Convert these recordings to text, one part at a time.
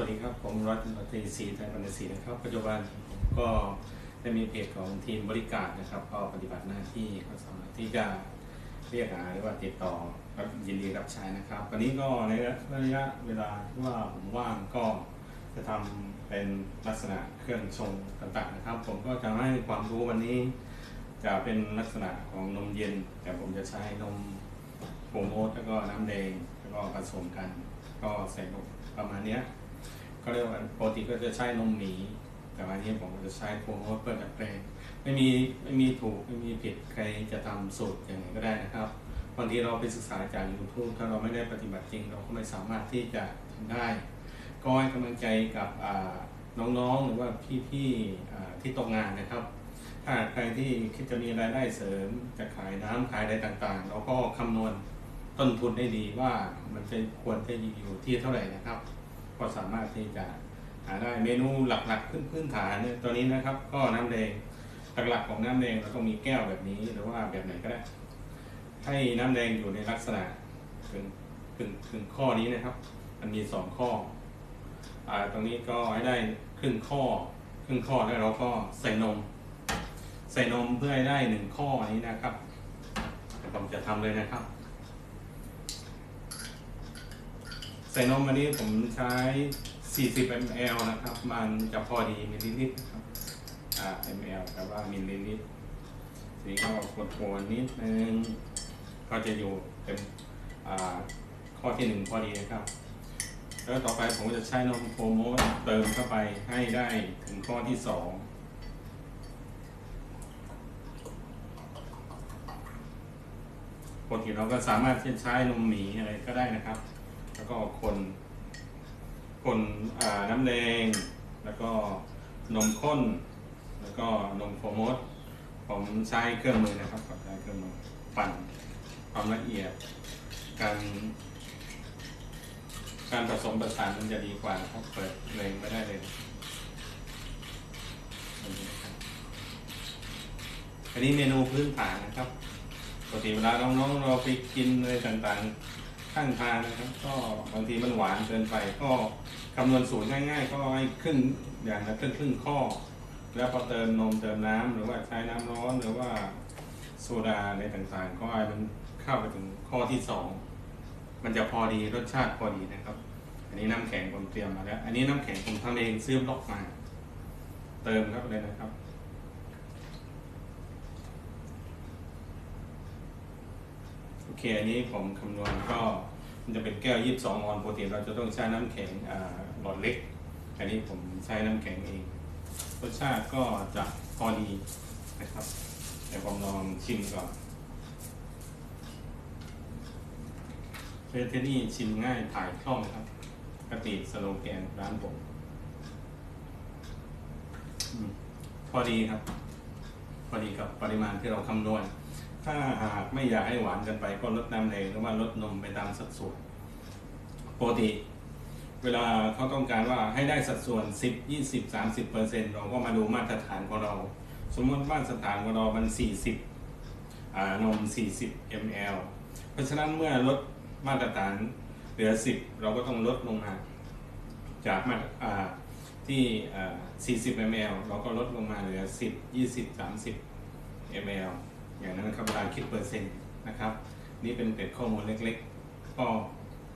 วัสดีครับ ผมรัตนตรีศรีไทยบรรณศรีนะครับ ปัจจุบันผมก็ได้มีเพจของทีมบริการนะครับ ก็ปฏิบัติหน้าที่ก็สามารถที่จะเรียกหาหรือว่าติดต่อรับยินดีรับใช้นะครับวันนี้ก็ในระยะเวลาที่ว่าผมว่างก็จะทำเป็นลักษณะเครื่องชงต่างๆนะครับ ผมก็จะให้ความรู้วันนี้ จะเป็นลักษณะของนมเย็น แต่ผมจะใช้นมโปรโมทแล้วก็น้ำแดงแล้วก็ผสมกัน ก็ใส่ประมาณเนี้ย ก็เรียกว่าปกติก็จะใช้นมหมี แต่วันนี้ผมก็จะใช้โปรโมทเปิดดัดแปลงไม่มีไม่มีถูกไม่มีผิดใครจะทำสูตรอย่างไรก็ได้นะครับบางทีเราไปศึกษาจาก YouTube ถ้าเราไม่ได้ปฏิบัติจริง เราก็ไม่สามารถที่จะทำได้ ก็ให้กำลังใจกับน้องๆ หรือว่าพี่ๆที่ตกงานนะครับ ถ้าใครที่คิดจะมีรายได้เสริมจะขายน้ำขายอะไรต่างๆ เราก็คำนวณต้นทุนได้ดีว่ามันจะควรจะอยู่ที่เท่าไหร่นะครับ ก็สามารถที่จะหาได้เมนูหลักๆพื้นพื้นฐานเนี่ยตัวนี้นะครับ ก็น้ำแดงหลักๆของน้ำแดงเราต้องมีแก้วแบบนี้หรือว่าแบบไหนก็ได้ ให้น้ำแดงอยู่ในลักษณะถึงถึงถึงข้อนี้นะครับ มันมีสองข้ออ่าตรงนี้ก็ให้ได้ครึ่งข้อครึ่งข้อแล้วเราก็ใส่นม ใส่นมเพื่อให้ได้หนึ่งข้อนี้นะครับผมจะทำเลยนะครับ ใส่นมวันนี้ผมใช้ 40 ml นะครับ มันจะพอดีมิลลิลิตรครับ อ่า ml แต่ว่ามิลลิลิตรทีนี้ก็กดโวนนิดนึง ก็จะอยู่เป็นอ่า ข้อที่หนึ่งพอดีนะครับ แล้วต่อไปผมจะใช้นมโฟโมสเติมเข้าไปให้ได้ถึงข้อที่สองปกติเราก็สามารถที่จะใช้นมหมีอะไรก็ได้นะครับ แล้วก็คน คนน้ำแดง แล้วก็นมข้น แล้วก็นมโฟมดผมใช้เครื่องมือนะครับใช้เครื่องมือปั่นความละเอียด การ การผสมประสานมันจะดีกว่านะครับเปิดเรงไม่ได้เลยอันนี้เมนูพื้นฐานนะครับปกติเวลาน้องๆเราไปกินอะไรต่างๆ ข้างทางนะครับ ก็บางทีมันหวานเกินไป ก็คำนวณสูตรง่าย ๆ ก็ให้ครึ่งอย่างละครึ่งครึ่งข้อ แล้วพอเติมนมเติมน้ำหรือว่าใช้น้ำร้อนหรือว่าโซดาอะไรต่างๆ ก็ให้มันเข้าไปถึงข้อที่สองมันจะพอดีรสชาติพอดีนะครับ อันนี้น้ำแข็งผมเตรียมมาแล้ว อันนี้น้ำแข็งผมทำเองซื้อบล็อกมา เติมเข้าไปเลยนะครับ โอ เคอันนี้ผมคำนวณก็มันจะเป็นแก้ว 22 ออนปกติเราจะต้องใช้น้ำแข็งหลอดเล็ก อันนี้ผมใช้น้ำแข็งเองรสชาติก็จะพอดีนะครับเดี๋ยวผมลองชิมก่อนเฟสที่นี่ชิมง่ายถ่ายคล่องครับกติสโลแกนร้านผมพอดีครับ พอดีกับปริมาณที่เราคำนวณ ถ้าหากไม่อยากให้หวานกินไปก็ลดน้ำแดงหรือว่าลดนมไปตามสัดส่วนปกติ เวลาเขาต้องการว่าให้ได้สัดส่วน 10 20 30เปอร์เซ็นต์เราก็มาดูมาตรฐานของเรา สมมติมาตรฐานของเรามัน 40นม 40 ml เพราะฉะนั้นเมื่อลดมาตรฐานเหลือ 10 เราก็ต้องลดลงมาจากมาที่ 40 ml เราก็ลดลงมาเหลือ 10 20 30 ml อย่างนั้นนะครับเวลาคิดเปอร์เซ็นต์นะครับ นี่เป็นเป็ดข้อมูลเล็กๆก็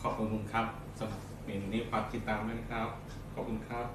ขอบคุณครับสำหรับเมนูนี้ฝากติดตามด้วยนะครับ ขอบคุณครับ